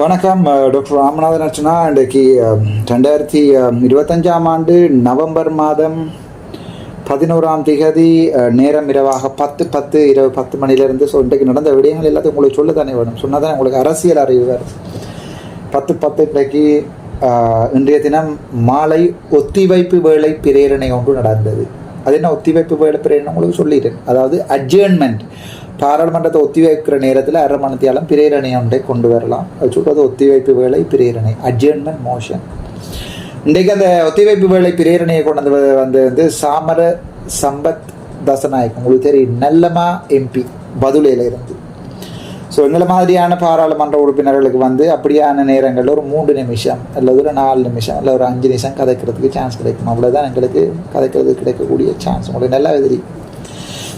வணக்கம் டாக்டர் ராமநாதன் அர்ச்சனா. இன்றைக்கு ரெண்டாயிரத்தி இருபத்தஞ்சாம் ஆண்டு நவம்பர் மாதம் பதினோராம் திகதி நேரம் இரவாக பத்து பத்து இரவு பத்து மணிலேருந்து ஸோ இன்றைக்கு நடந்த விடயங்கள் எல்லாத்தையும் உங்களுக்கு சொல்ல தானே வேணும். சொன்னால் தானே உங்களுக்கு அரசியல் அறிவு வரும் பத்து பத்து இன்றைக்கு இன்றைய தினம் மாலை ஒத்திவைப்பு வேலை பிரேரணை ஒன்று நடந்தது. அது என்ன ஒத்திவைப்பு வேலை பிரேரணை? உங்களுக்கு சொல்லிடுறேன். அதாவது அட்ஜர்ன்மெண்ட் பாராளுமன்றத்தை ஒத்திவைக்கிற நேரத்தில் அரை மணத்தியாலும் பிரேரணை ஒன்றை கொண்டு வரலாம். அது சொல்கிறது ஒத்திவைப்பு வேலை பிரேரணை. அட்ஜர்ன்மெண்ட் மோஷன் இன்றைக்கு அந்த ஒத்திவைப்பு வேலை பிரேரணையை கொண்டு வந்து வந்து வந்து சாமர சம்பத் தசநாயக் உங்களுக்கு தெரியும் நல்லமா எம்பி பதுலையில் இருந்து. ஸோ எங்களை மாதிரியான பாராளுமன்ற உறுப்பினர்களுக்கு வந்து அப்படியான நேரங்களில் ஒரு மூன்று நிமிஷம் அல்லது ஒரு நாலு நிமிஷம் இல்லை ஒரு அஞ்சு நிமிஷம் கதைக்கிறதுக்கு சான்ஸ் கிடைக்கும் அவ்வளோதான் எங்களுக்கு கதைக்கிறதுக்கு கிடைக்கக்கூடிய சான்ஸ் உங்களுக்கு நல்லா தெரியும்.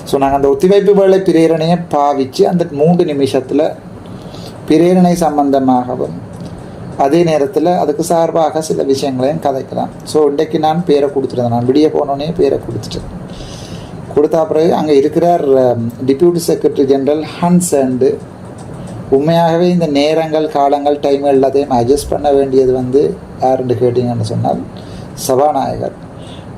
ஸோ நாங்கள் அந்த ஒத்திவைப்பு வேலை பிரேரணையை பாவித்து அந்த மூன்று நிமிஷத்தில் பிரேரணை சம்பந்தமாகவும் அதே நேரத்தில் அதுக்கு சார்பாக சில விஷயங்களையும் கதைக்கலாம். ஸோ இன்றைக்கு நான் பேரை கொடுத்துருந்தேன். நான் விடிய போனோடனே பேரை கொடுத்துட்டேன். கொடுத்தா பிறகு அங்கே இருக்கிறார் deputy secretary general Hans and உண்மையாகவே இந்த நேரங்கள் காலங்கள் டைம் எல்லாத்தையும் அட்ஜஸ்ட் பண்ண வேண்டியது வந்து யாருன்னு கேட்டிங்கன்னு சொன்னால் சபாநாயகர்.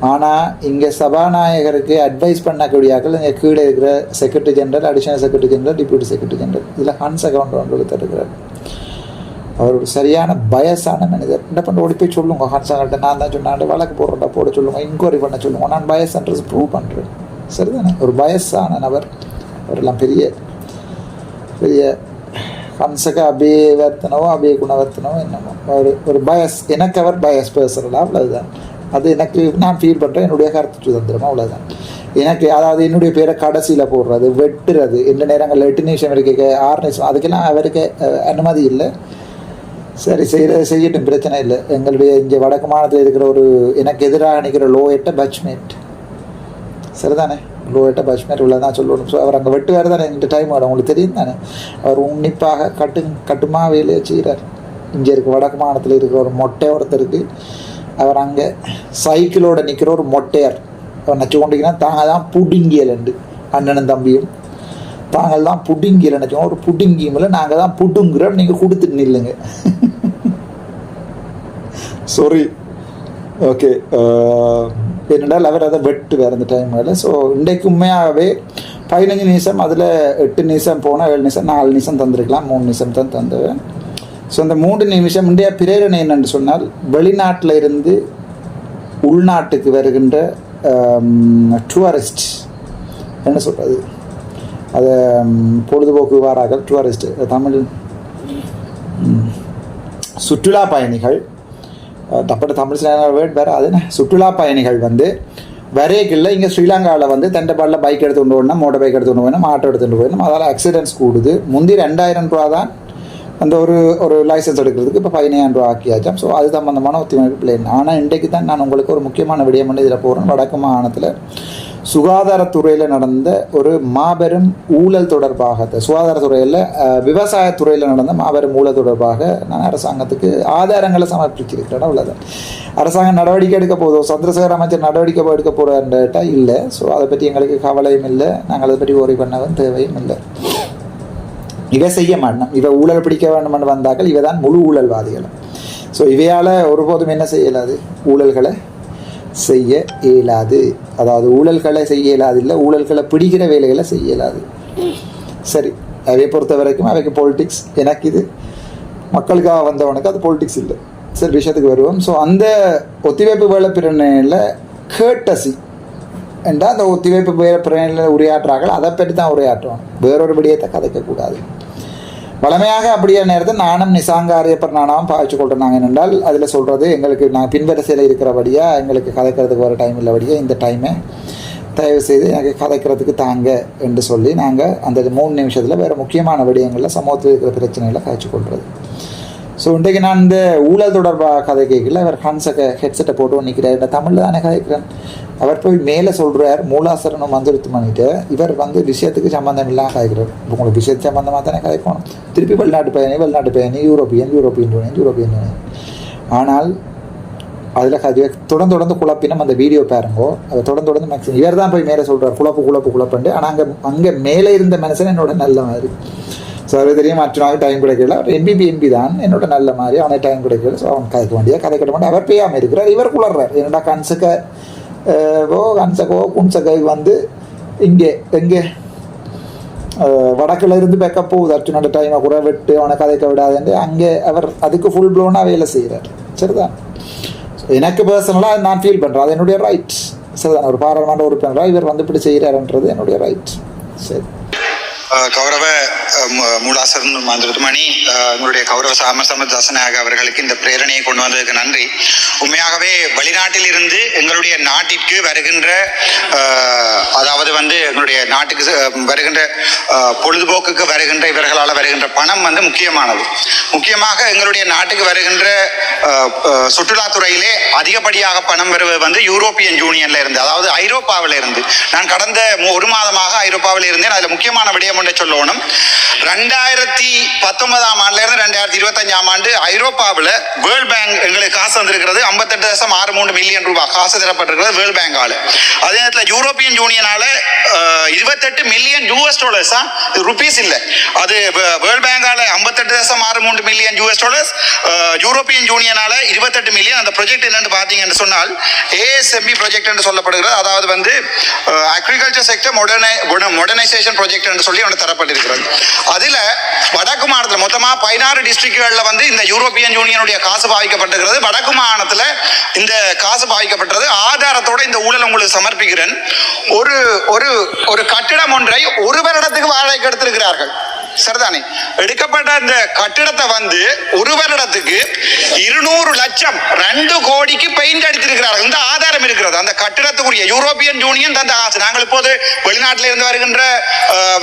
ஆனால் இங்கே சபாநாயகருக்கு அட்வைஸ் பண்ணக்கூடியாக்கள் இங்கே கீழே இருக்கிற secretary general additional secretary general deputy secretary general இதில் ஹன்ஸ் அக்கௌண்ட் ஒன்று இருக்கிறார் அவர் ஒரு சரியான பயசான மனிதர். என்ன பண்ண ஓடி போய் சொல்லுங்க. ஹன்சாங்கிட்ட நான் தான் சொன்னாண்டு வழக்கு போடுறேன்டா போட சொல்லுங்க. இன்கொயரி பண்ண சொல்லுங்க. நான் பயசன்றது ப்ரூவ் பண்ணுறேன் சரிதானே? ஒரு பயசான நபர். அவரெல்லாம் பெரிய பெரிய ஹன்சக அபிவர்த்தனவோ அபிய குணவர்த்தனவோ என்னமோ. அவர் ஒரு பயஸ் எனக்கு அவர் பயஸ் பேசுகிறதா அவ்வளோதான் அது எனக்கு நான் ஃபீல் பண்ணுறேன் என்னுடைய கருத்து சுதந்திரம் அவ்வளோதான் எனக்கு அதாவது என்னுடைய பேரை கடைசியில் போடுறது வெட்டுறது எந்த நேரங்களில் எட்டு நிமிஷம் இருக்கு ஆறு நிமிஷம் அதுக்கெல்லாம் அவருக்கு அனுமதி இல்லை. சரி செய்கிற செய்யட்டும் பிரச்சனை இல்லை. எங்களுடைய இங்கே வடக்கு மாநிலத்தில் இருக்கிற ஒரு எனக்கு எதிராக நிற்கிற லோயட்ட பட்ச்மேட் சரிதானே? லோயட்ட பட்ச்மேட் உள்ள தான் சொல்லணும். ஸோ அவர் அங்கே வெட்டு வேறு தானே? இந்த டைம் வரும். உங்களுக்கு தெரியும் தானே? அவர் உன்னிப்பாக கட்டு கட்டுமா வேலையை செய்கிறார் இங்கே இருக்க வடக்கு மாநிலத்தில் இருக்கிற ஒரு மொட்டை ஒருத்தருக்கு அவர் அங்கே சைக்கிளோட நிற்கிற ஒரு மொட்டையர். அவர் நச்சு கொண்டிங்கன்னா தாங்க தான் புடுங்கியலண்டு அண்ணனும் தம்பியும். தாங்கள் தான் புடுங்கியல் நினச்சோம். ஒரு புடுங்கியுமில்ல நாங்கள் தான் புடுங்குறோம். நீங்கள் கொடுத்துட்டு நில்லுங்க. சாரி ஓகே என்னென்றால் அவர் அதை வெட்டு வேறு அந்த டைமில் ஸோ இன்றைக்கு உண்மையாகவே பதினஞ்சு நிமிஷம் அதில் எட்டு நிமிஷம் போனால் ஏழு நிமிஷம் நாலு நிமிஷம் தந்திருக்கலாம். மூணு நிமிஷம் தான் தந்துவேன் ஸோ அந்த மூன்று நிமிஷம் இந்திய பிரேரணை என்னென்று சொன்னால் வெளிநாட்டில் இருந்து உள்நாட்டுக்கு வருகின்ற um, டூரிஸ்ட் என்ன சொல்கிறது அதை um, பொழுதுபோக்கு வாராக டூரிஸ்ட் தமிழ் சுற்றுலா பயணிகள் தப்பட்ட தமிழ் வேர்ட் வேறு அது சுற்றுலா பயணிகள் வந்து வரைக்கில் இங்கே ஸ்ரீலங்காவில் வந்து தண்டப்பாடில் பைக் எடுத்துகிட்டு போகணும் மோட்டர் பைக் எடுத்துகிட்டு போகணும் ஆட்டோ எடுத்துகிட்டு போகணும் அதால் ஆக்சிடென்ட்ஸ் கூடுது. முந்தி ரெண்டாயிரம் ரூபா தான் அந்த ஒரு ஒரு லைசன்ஸ் எடுக்கிறதுக்கு இப்போ பதினாயிரம் ரூபா ஆக்கியாச்சாம். ஸோ அது சம்மந்தமான ஒத்துழைப்பு பிளேன் ஆனால் இன்றைக்கு தான் நான் உங்களுக்கு ஒரு முக்கியமான விடயம் பண்ணி இதில் போகிறேன் வடக்கு மாகாணத்தில் சுகாதாரத்துறையில் நடந்த ஒரு மாபெரும் ஊழல் தொடர்பாக சுகாதாரத்துறையில் விவசாயத்துறையில் நடந்த மாபெரும் ஊழல் தொடர்பாக நான் அரசாங்கத்துக்கு ஆதாரங்களை சமர்ப்பிச்சிருக்கிறேன் அவ்வளோதான் அரசாங்கம் நடவடிக்கை எடுக்க போதும் சந்திரசேகர் அமைச்சர் நடவடிக்கை எடுக்க போகிறான்ட்டா இல்லை. ஸோ அதை பற்றி எங்களுக்கு கவலையும் இல்லை. நாங்கள் அதை பற்றி ஓரி பண்ணவும் தேவையும் இல்லை. இவ செய்ய மாட்டோம். இவ ஊழல் பிடிக்க வேண்டும்னு வந்தாக்கள் இவ தான் முழு ஊழல்வாதிகள் ஸோ இவையால் ஒருபோதும் என்ன செய்ய இயலாது? ஊழல்களை செய்ய இயலாது. அதாவது ஊழல்களை செய்ய இயலாது இல்லை ஊழல்களை பிடிக்கிற வேலைகளை செய்ய இயலாது. சரி அவை பொறுத்த வரைக்கும் அவைக்கு பொலிட்டிக்ஸ் எனக்கு இது மக்களுக்காக வந்தவனுக்கு அது பொலிட்டிக்ஸ் இல்லை. சரி விஷயத்துக்கு வருவோம். ஸோ அந்த ஒத்திவைப்பு வேலை பிரணையில் கேட்டசி என்றால் அந்த ஒத்திவைப்பு வேலை பிரணையில் உரையாற்றுறார்கள். அதை பற்றி தான் உரையாற்றுவாங்க. வேறொரு விடயத்தை கதைக்கக்கூடாது. வளமையாக அப்படியே நேரத்தில் நானும் நிசாங்காரியப்பர் நானாம் பாய்ச்சி கொள்றாங்க என்றால் அதில் சொல்கிறது எங்களுக்கு நான் பின்வரிசையில் இருக்கிறபடியாக எங்களுக்கு கதைக்கிறதுக்கு வர டைம் இல்லபடியாக இந்த டைமை தயவு செய்து எனக்கு கதைக்கிறதுக்கு தாங்க என்று சொல்லி நாங்கள் அந்த மூணு நிமிஷத்தில் வேறு முக்கியமான விடயங்களில் சமூகத்தில் இருக்கிற பிரச்சனைகளை காய்ச்சி கொள்வது ஸோ இன்றைக்கு நான் இந்த ஊழல் தொடர்பாக கதை கேட்கல. அவர் ஹன்சக்க ஹெட்செட்டை போட்டு நிற்கிறார் தமிழில் தானே கதைக்கிறேன். அவர் போய் மேலே சொல்கிறார் மூலாசரணம் மந்திரத்து பண்ணிட்டு இவர் வந்து விஷயத்துக்கு சம்மந்தம் இல்லாமல் காய்க்கிறார் உங்களுக்கு விஷயத்து சம்மந்தமாக தானே காய்க்கணும் திருப்பி வெளிநாட்டு பயணி வெளிநாட்டு பயணி European European union European union. ஆனால் அதில் கதை தொடர்ந்து தொடர்ந்து குழப்பினம் அந்த வீடியோ பாருங்கோ. அதை தொடர்ந்து தொடர்ந்து மேக்ஸிமம் இவர் தான் போய் மேலே சொல்கிறார் குழப்பு குழப்பு குழப்பண்டு ஆனால் அங்கே அங்கே மேலே இருந்த மனுஷன் என்னோட நல்ல மாதிரி. ஸோ அது தெரியும் மற்றவங்க டைம் கிடைக்கல. எம்பிபி எம்பி தான் என்னோட நல்ல மாதிரி. அவனை டைம் கிடைக்கல. ஸோ அவன் கதைக்க வேண்டிய கதை கட்ட வேண்டிய அவர் பேயாமல் இருக்கிறார் இவர் குளர்றார். என்னடா கன்சக்க? ஓ கன்சக்கோ குன்சக்கை வந்து இங்கே எங்கே வடக்கில் இருந்து பேக்கப் போகுது அர்ஜுனோட டைமை கூட விட்டு அவனை கதைக்க விடாதுன்னு அங்கே அவர் அதுக்கு ஃபுல் ப்ளோனாக வேலை செய்கிறார் சரிதான் எனக்கு பர்சனலாக நான் ஃபீல் பண்ணுறேன் அது என்னுடைய ரைட் சரிதான் ஒரு பாராளுமன்ற உறுப்பினராக இவர் வந்து இப்படி செய்கிறாருன்றது என்னுடைய ரைட் சரி கௌரவ மூலாசரன் மந்திரமணி எங்களுடைய கௌரவ சாமசம தசனாக அவர்களுக்கு இந்த பிரேரணையை கொண்டு வந்ததுக்கு நன்றி. உண்மையாகவே வெளிநாட்டில் இருந்து எங்களுடைய நாட்டிற்கு வருகின்ற அதாவது வந்து எங்களுடைய நாட்டுக்கு வருகின்ற பொழுதுபோக்குக்கு வருகின்ற இவர்களால் வருகின்ற பணம் வந்து முக்கியமானது. முக்கியமாக எங்களுடைய நாட்டுக்கு வருகின்ற சுற்றுலாத்துறையிலே அதிகப்படியாக பணம் வருவது வந்து யூரோப்பியன் யூனியன்ல இருந்து அதாவது ஐரோப்பாவில இருந்து நான் கடந்த ஒரு மாதமாக ஐரோப்பாவில் இருந்தேன். அதில் முக்கியமான விடயம் ஒன்றை சொல்லணும் ரெண்டாயிரத்தி பத்தொன்பதாம் ஆண்டுல இருந்து ரெண்டாயிரத்தி இருபத்தஞ்சாம் ஆண்டு ஐரோப்பாவில் வேர்ல்ட் பேங்க் எங்களுக்கு காசு வந்திருக்கிறது. ஐம்பத்தெட்டு தசம் ஆறு மூணு மில்லியன் ரூபாய் காசு தரப்பட்டிருக்கிறது வேர்ல்ட் பேங்கால அதே நேரத்தில் யூரோப்பியன் யூனியனால இருபத்தெட்டு மில்லியன் யூஎஸ் டாலர்ஸ் ருபீஸ் இல்லை. அது வேர்ல்ட் பேங்கால ஐம்பத்தெட்டு தசம் ஆறு மூன்று மில்லியன் யூஎஸ் டாலர்ஸ் யூரோப்பியன் யூனியனால இருபத்தெட்டு மில்லியன். அந்த ப்ராஜெக்ட் என்னன்னு பார்த்தீங்கன்னு சொன்னால் ஏஎஸ்எம்பி ப்ரொஜெக்ட் என்று சொல்லப்படுகிறது. அதாவது வந்து அக்ரிகல்ச்சர் செக்டர் மாடர்னை மாடர்னைசேஷன் ப்ரொஜெக்ட் என்று சொல்லி ஒன்று தரப்பட்டிருக்கிறது. அதில் வடக்கு மாநிலத்தில் மொத்தமாக பதினாறு டிஸ்ட்ரிக்ட்களில் வந்து இந்த யூரோப்பியன் யூனியனுடைய காசு பாவிக்கப்பட்டிருக்கிறது. வடக்கு மாநிலத்தில் இந்த காசு பாவிக்கப்பட்டது ஆதாரத்தோட இந்த ஊழல் உங்களுக்கு சமர்ப்பிக்கிறேன். ஒரு ஒரு ஒரு கட்டிடம் ஒன்றை ஒரு வருடத்துக்கு வாடகைக்கு எடுத்திருக்கிறார்கள். சரிதானே? எடுக்கப்பட்ட அந்த கட்டிடத்தை வந்து ஒரு வருடத்துக்கு இருநூறு லட்சம் ரெண்டு கோடிக்கு பெயிண்ட் அடித்திருக்கிறார்கள். இந்த ஆதாரம் இருக்கிறது. அந்த கட்டிடத்துக்குரிய யூரோப்பியன் யூனியன் தந்த ஆசை. நாங்கள் இப்போது வெளிநாட்டில் இருந்து வருகின்ற oh,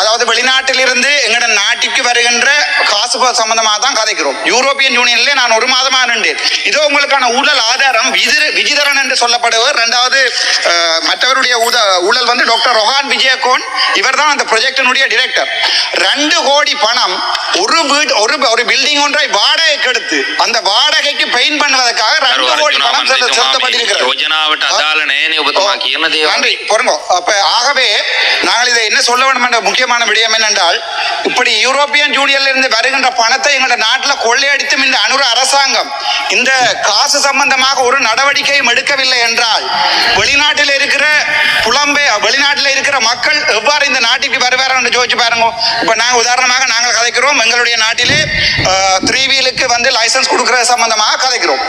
அதாவது வெளிநாட்டிலிருந்து எங்கட நாட்டிற்கு வருகின்ற காசு சம்பந்தமாக தான் கதைக்கிறோம். யூரோப்பியன் யூனியன்ல நான் ஒரு மாதமா நின்றேன். இதோ உங்களுக்கான ஊழல் ஆதாரம் விஜிதரன் என்று சொல்லப்படுவர் ரெண்டாவது மற்றவருடைய ஊத ஊழல் வந்து டாக்டர் ரொஹான் விஜயகோன் இவர் தான் அந்த ப்ரொஜெக்டினுடைய டிரெக்டர் ரெண்டு கோடி பணம் ஒரு வீடு ஒரு ஒரு பில்டிங் ஒன்றை வாடகைக்கு எடுத்து அந்த வாடகைக்கு பெயின் பண்ணுவதற்காக ரெண்டு கோடி பணம் செலுத்தப்பட்டிருக்கிறது நன்றி. பொறுங்க அப்ப ஆகவே நாங்கள் இதை என்ன சொல்ல வேண்டும் என்ற முக்கியமான விடயம் என்னென்றால் இப்படி யூரோப்பியன் யூனியன்ல இருந்து வருகின்ற பணத்தை எங்களோட நாட்டில் கொள்ளையடித்தும் இந்த அனுர அரசாங்கம் இந்த காசு சம்பந்தமாக ஒரு நடவடிக்கையும் எடுக்கவில்லை என்றால் வெளிநாட்டில் இருக்கிற புலம் புலம்பெ வெளிநாட்டில் இருக்கிற மக்கள் எவ்வாறு இந்த நாட்டுக்கு வருவார் என்று யோசிச்சு பாருங்க. இப்போ நாங்கள் உதாரணமாக நாங்கள் கதைக்கிறோம். எங்களுடைய நாட்டிலே த்ரீ வீலுக்கு வந்து லைசன்ஸ் கொடுக்கிற சம்பந்தமாக கதைக்கிறோம்.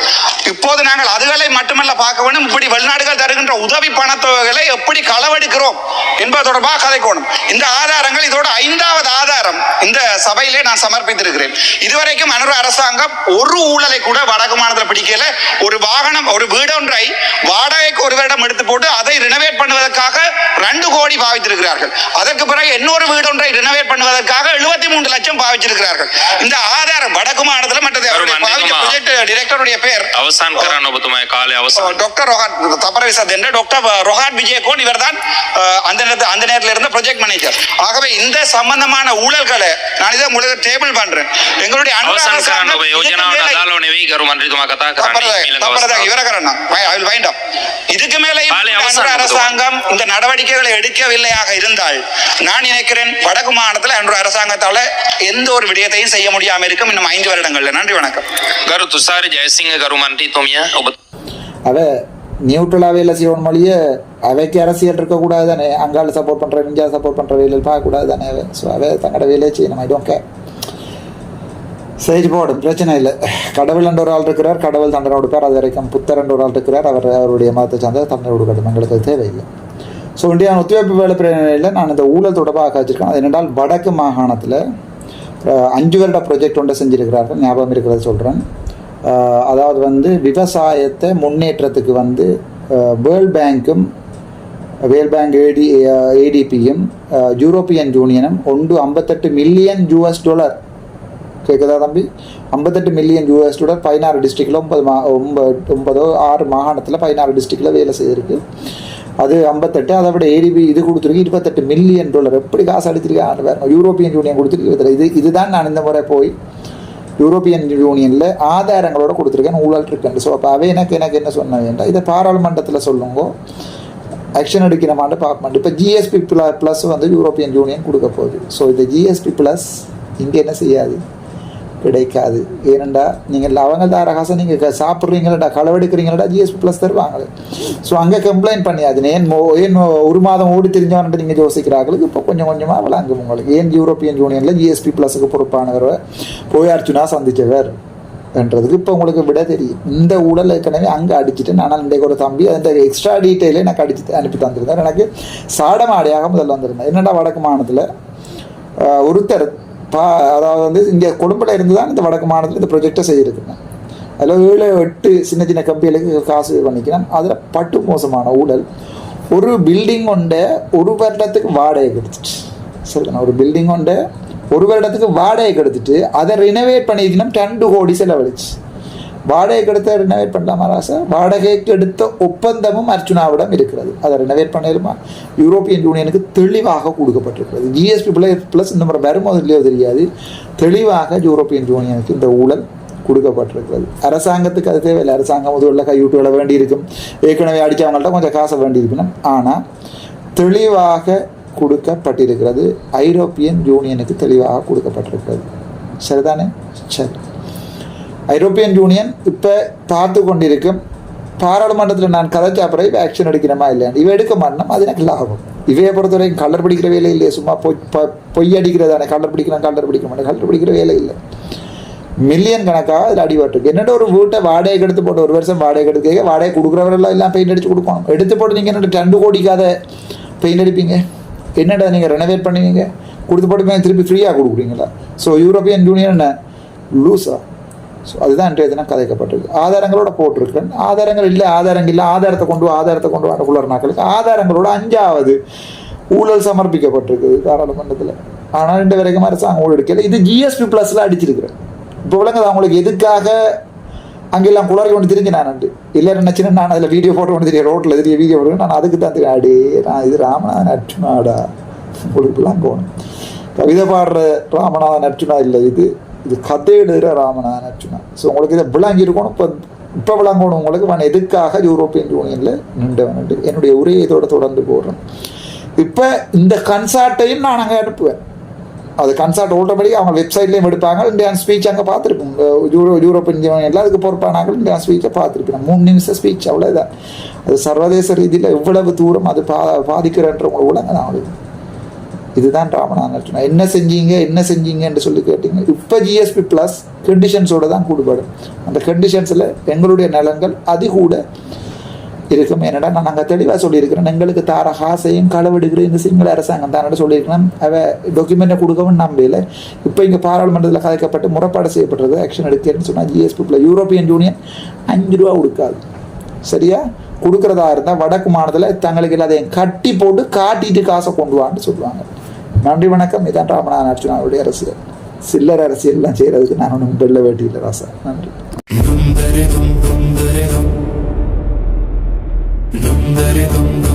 இப்போது நாங்கள் அதுகளை மட்டுமல்ல பார்க்க வேண்டும். இப்படி வெளிநாடுகள் தருகின்ற உதவி பணத்தொகைகளை எப்படி களவெடுக்கிறோம் என்பது தொடர்பாக கதைக்கணும். இந்த ஆதாரங்கள் இதோட ஐந்தாவது ஆதாரம் இந்த சபையிலே நான் சமர்ப்பித்திருக்கிறேன். இதுவரைக்கும் அனுர அரசாங்கம் ஒரு ஊழலை கூட வடக்கு மாநிலத்தில் பிடிக்கல. ஒரு வாகனம் ஒரு வீடொன்றை வாடகைக்கு ஒரு வருடம் எடுத்து போட்டு அதை ரினோவேட் பண்ணுவதற்காக ரெண்டு கோடி பாவித்திருக்கிறார்கள். அதற்கு பிறகு இன்னொரு வீடு ஒன்றை ரினோவேட் பண்ணுவதற்காக எழுபத்தி மூன்று லட்சம் பாவிச்சிருக்கிறார்கள் இந்த ஆதாரம் வடக்கு மாநிலத்தில் மற்றது ப்ராஜெக்ட் டிரெக்டருடைய அந்த நேரத்தில் அந்த நேரத்தில் ப்ரொஜெக்ட் மேனேஜர் ஆகவே இந்த சம்பந்தமான ஊழல்களை நான் இதை டேபிள் பண்றேன். எங்களுடைய அனுராதா யோஜனா இதுக்கு மேலேயும் அரசாங்கம் இந்த நடவடிக்கைகளை எடுக்கவில்லையாக இருந்தால் நான் நினைக்கிறேன் வடக்கு மாநிலத்தில் அன்று அரசாங்கத்தால எந்த ஒரு விடயத்தையும் செய்ய முடியாம இருக்கும் இன்னும் ஐந்து வருடங்கள்ல. நன்றி வணக்கம். கரு துஷார் ஜெயசிங்க கரு நன்றி தோமியா அவ நியூட்ரலாகவே இல்லை செய்வோம் மொழிய அவைக்கு அரசியல் இருக்கக்கூடாது தானே அங்கால சப்போர்ட் பண்ணுற இந்தியா சப்போர்ட் பண்ணுற வேலையில் பார்க்கக்கூடாது தானே ஸோ அவை தங்களோட வேலையை செய்யணும் ஐ டோன்ட் கேர் சரி பிரச்சனை இல்லை. கடவுள் என்ற ஒரு ஆள் இருக்கிறார் கடவுள் தண்டனை கொடுப்பார். அது வரைக்கும் புத்தர் என்ற ஒரு ஆள் இருக்கிறார். அவர் அவருடைய மதத்தை சார்ந்த தண்டனை கொடுக்கட்டும். எங்களுக்கு அது தேவையில்லை. ஸோ இந்தியா ஒத்துழைப்பு வேலை பிரச்சனையில் நான் இந்த ஊழல் தொடர்பாக வச்சிருக்கேன். அது என்னென்றால் வடக்கு மாகாணத்தில் அஞ்சு வருட ப்ரொஜெக்ட் ஒன்றை செஞ்சிருக்கிறார்கள். ஞாபகம் இருக்கிறத சொல்கிறேன் அதாவது வந்து விவசாயத்தை முன்னேற்றத்துக்கு வந்து வேர்ல்ட் பேங்க்கும் வேர்ல்ட் பேங்க் ஏடி ஏடிபியும் யூரோப்பியன் யூனியனும் ஒன்று ஐம்பத்தெட்டு மில்லியன் யூஎஸ் டாலர் கேட்குதா தம்பி? ஐம்பத்தெட்டு மில்லியன் யூஎஸ் டாலர் பதினாறு டிஸ்ட்ரிக்டில் ஒன்பது மா ஒன்பது ஒன்பதோ ஆறு மாகாணத்தில் பதினாறு டிஸ்ட்ரிக்டில் வேலை செய்திருக்கு. அது ஐம்பத்தெட்டு அதை விட ஏடிபி இது கொடுத்துருக்கு இருபத்தெட்டு மில்லியன் டாலர் எப்படி காசு அடிச்சிருக்காங்க பாருங்க. யூரோப்பியன் யூனியன் கொடுத்துருக்கு இருபத்தெட்டு. இது இதுதான் நான் இந்த முறை போய் யூரோப்பியன் யூனியனில் ஆதாரங்களோட கொடுத்துருக்கேன். ஊழல் இருக்குன்னு. ஸோ அப்போ அவை எனக்கு எனக்கு என்ன சொன்ன வேண்டாம். இதை பாராளுமன்றத்தில் சொல்லுங்க. ஆக்ஷன் எடுக்கணுமான்னு மாட்டேன் இப்போ ஜிஎஸ்பி ப்ளஸ் வந்து யூரோப்பியன் யூனியன் கொடுக்க போகுது. ஸோ இந்த ஜிஎஸ்பி ப்ளஸ் இங்கே என்ன செய்யாது? கிடைக்காது. ஏனண்டா நீங்கள் அவங்க தான் ரகசம் நீங்கள் சாப்பிட்றீங்களடா களவெடுக்கிறீங்களடா ஜிஎஸ்பி ப்ளஸ் தருவாங்களே. ஸோ அங்கே கம்ப்ளைண்ட் பண்ணியாது ஏன் மோ ஏன் ஒரு மாதம் ஓடி தெரிஞ்சவன்ட்டு நீங்கள் யோசிக்கிறாங்களுக்கு இப்போ கொஞ்சம் கொஞ்சமாக விளங்கும் உங்களுக்கு. ஏன் யூரோப்பியன் யூனியனில் ஜிஎஸ்பி ப்ளஸுக்கு பொறுப்பானவர் போய் அர்ச்சுனா சந்தித்தவர் என்றதுக்கு இப்போ உங்களுக்கு விட தெரியும். இந்த ஊழல் ஏற்கனவே அங்கே அடிச்சுட்டு நான் இன்றைக்கு ஒரு தம்பி அந்த எக்ஸ்ட்ரா டீட்டெயிலே எனக்கு அடிச்சு அனுப்பி தந்திருந்தேன் எனக்கு சாடமாடியாக முதல்ல வந்திருந்தேன் என்னடா வடக்கு மாநிலத்தில் ஒருத்தர் அதாவது வந்து இங்கே கொழும்பில் இருந்து தான் இந்த வடக்கு மாநிலத்தில் இந்த ப்ரொஜெக்டை செய்திருக்கிறேன் அதில் ஏழு எட்டு சின்ன சின்ன கம்பிகளுக்கு காசு பண்ணிக்கிறேன். அதில் பட்டு மோசமான ஊழல் ஒரு பில்டிங் கொண்ட ஒரு வருடத்துக்கு வாடகை கொடுத்துட்டு. சரிதானே? ஒரு பில்டிங் கொண்ட ஒரு வருடத்துக்கு வாடகை கொடுத்துட்டு அதை ரினோவேட் பண்ணிக்கணும் ரெண்டு கோடி செலவழிச்சு. வாடகைக்கு எடுத்த ரினோவேட் பண்ணலாமா ராசா? வாடகைக்கு எடுத்த ஒப்பந்தமும் அர்ச்சுனாவிடம் இருக்கிறது. அதை ரினோவேட் பண்ணிடுமா யூரோப்பியன் யூனியனுக்கு தெளிவாக கொடுக்கப்பட்டிருக்கிறது. ஜிஎஸ்பி ப்ளஸ் இந்த முறை வருமோ இல்லையோ தெரியாது. தெளிவாக யூரோப்பியன் யூனியனுக்கு இந்த ஊழல் கொடுக்கப்பட்டிருக்கிறது. அரசாங்கத்துக்கு அது தேவையில்லை. அரசாங்கம் முதல்ல கையூட்டு விட வேண்டியிருக்கும். ஏற்கனவே அடித்தவங்கள்ட்ட கொஞ்சம் காசை வேண்டியிருக்கணும். ஆனால் தெளிவாக கொடுக்கப்பட்டிருக்கிறது. ஐரோப்பியன் யூனியனுக்கு தெளிவாக கொடுக்கப்பட்டிருக்கிறது. சரிதானே? சரி. ஐரோப்பியன் யூனியன் இப்போ பார்த்து கொண்டிருக்கும். பாராளுமன்றத்தில் நான் கதைச்சா பிறகு ஆக்ஷன் எடுக்கணுமா இல்லைன்னு இவ எடுக்க மாட்டோம் அது எனக்கு லாபம். இவையை பொறுத்தவரைக்கும் கலர் பிடிக்கிற வேலை இல்லையே. சும்மா பொய் பொய் அடிக்கிறதானே? கலர் பிடிக்கிறேன் கலர் பிடிக்க மாட்டேன் கலர் பிடிக்கிற வேலை இல்லை. மில்லியன் கணக்காக அதில் அடிபட்டிருக்கு என்னோட ஒரு வீட்டை வாடகை எடுத்து போட்டு ஒரு வருஷம் வாடகை எடுக்க வாடகை கொடுக்குறவரெல்லாம் எல்லாம் பெயிண்ட் அடிச்சு கொடுக்கணும். எடுத்து போட்டு நீங்கள் என்னோட ரெண்டு கோடிக்காத பெயிண்ட் அடிப்பீங்க. என்னடா நீங்கள் ரெனோவேட் பண்ணுவீங்க? கொடுத்து போட்டு திருப்பி ஃப்ரீயாக கொடுக்குறீங்களா? ஸோ யூரோப்பியன் யூனியன் லூஸா ஸோ அதுதான் இன்றைய தினம் கதைக்கப்பட்டிருக்கு. ஆதாரங்களோட போட்டிருக்கிறேன் ஆதாரங்கள் இல்லை ஆதாரங்கள் இல்லை. ஆதாரத்தை கொண்டு ஆதாரத்தை கொண்டு வரக்குள்ள நாட்களுக்கு ஆதாரங்களோட அஞ்சாவது ஊழல் சமர்ப்பிக்கப்பட்டிருக்குது பாராளுமன்றத்தில் ஆனால் ரெண்டு வரைக்கும் அரசாங்கம் ஊழல் எடுக்கல. இது ஜிஎஸ்பி ப்ளஸில் அடிச்சிருக்கிறேன். இப்போ விளங்குது அவங்களுக்கு எதுக்காக அங்கெல்லாம் குளறி கொண்டு திரிஞ்சு நான் உண்டு இல்லை நினச்சினா நான் அதில் வீடியோ போட்டோ கொண்டு தெரியும் ரோட்டில் தெரிய வீடியோ போட்டு நான் அதுக்கு தான் தெரியும். அடே நான் இது ராமநாதன் அர்ச்சுனாடா உங்களுக்குலாம் போகணும். கவிதை பாடுற ராமநாதன் அர்ச்சுனா இல்லை இது. இது கதை எழுதுகிற ராமநாதன் அர்ச்சுனா ஸோ உங்களுக்கு இதை விளங்கி இருக்கணும் இப்போ இப்போ விளங்கணும் உங்களுக்கு. நான் எதுக்காக யூரோப்பியன் யூனியனில் நின்றவன் என்னுடைய உரையை இதோட தொடர்ந்து போடுறேன். இப்போ இந்த கன்சார்ட்டையும் நான் அங்கே அனுப்புவேன். அது கன்சர்ட் ஓட்டபடி அவங்க வெப்சைட்லேயும் எடுப்பாங்க. இந்தியான் ஸ்பீச் அங்கே பார்த்துருப்போம். யூரோ யூரோப்பியன் யூனியனில் அதுக்கு பொறுப்பானாங்க. இந்தியான் ஸ்பீச்சை பார்த்துருப்பேன். மூணு நிமிஷம் ஸ்பீச் அவ்வளோதான் அது சர்வதேச ரீதியில் எவ்வளவு தூரம் அது பா பாதிக்கிறன்ற உங்களுக்கு விளங்க நான் அவளுக்கு இதுதான் ராமநாதன் அர்ச்சனா என்ன செஞ்சீங்க என்ன செஞ்சீங்கன்னு சொல்லி கேட்டீங்க. இப்போ ஜிஎஸ்பி ப்ளஸ் கண்டிஷன்ஸோட தான் கூடுபாடும் அந்த கண்டிஷன்ஸில் எங்களுடைய நலன்கள் அதிகூட இருக்கும். என்னடா நான் நாங்கள் தெளிவாக சொல்லியிருக்கிறேன். எங்களுக்கு தார காசையும் களவெடுக்கிற இந்த சிங்கள அரசாங்கம் தான் சொல்லியிருக்கிறேன். அவ டாக்குமெண்ட்டை கொடுக்கவும் நம்பல. இப்போ இங்கே பாராளுமன்றத்தில் கதைக்கப்பட்டு முறைப்பாடு செய்யப்பட்டது ஆக்ஷன் எடுக்கிறேன்னு சொன்னால் ஜிஎஸ்பி யூரோப்பியன் யூனியன் அஞ்சு ரூபா கொடுக்காது சரியா? கொடுக்குறதா இருந்தால் வடக்கு மாநிலத்தில் தங்களுக்கு எல்லாத்தையும் கட்டி போட்டு காட்டிட்டு காசை கொண்டு வான்னு சொல்லுவாங்க. நன்றி வணக்கம். இதான் ராமநாதன் அர்ச்சுனாவுடைய அரசியல். சில்லறை அரசியல்லாம் செய்கிறதுக்கு நான் ஒன்றும் வெள்ள வேட்டியில் ராசா. நன்றி. அர்ஜுனா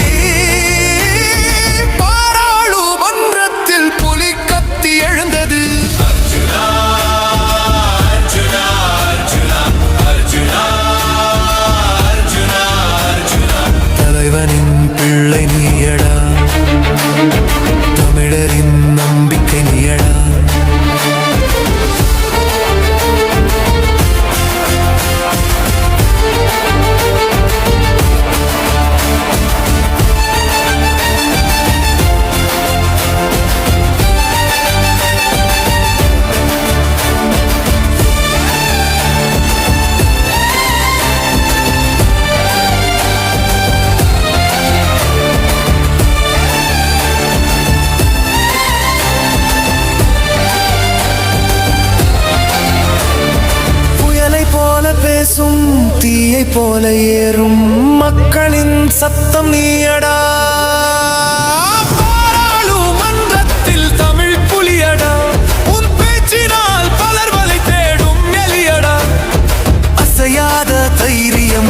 மலையேறும் மக்களின் சத்தம் நீயடா.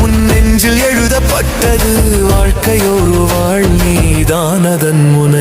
முன்னெஞ்சில் எழுதப்பட்டது. வாழ்க்கையொரு வாழ் நீதான் அதன் முனை.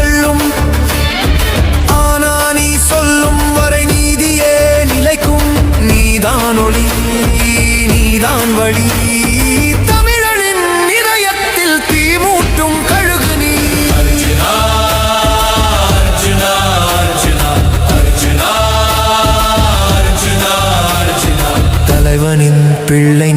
நீதான் ஒளி நீதான் வழி. தமிழனின் இதயத்தில் தீ மூட்டும் கழுகு நீ. அர்ஜுனா அர்ஜுனா அர்ஜுனா அர்ஜுனா அர்ஜுனா அர்ஜுனா. தலைவனின் பிள்ளை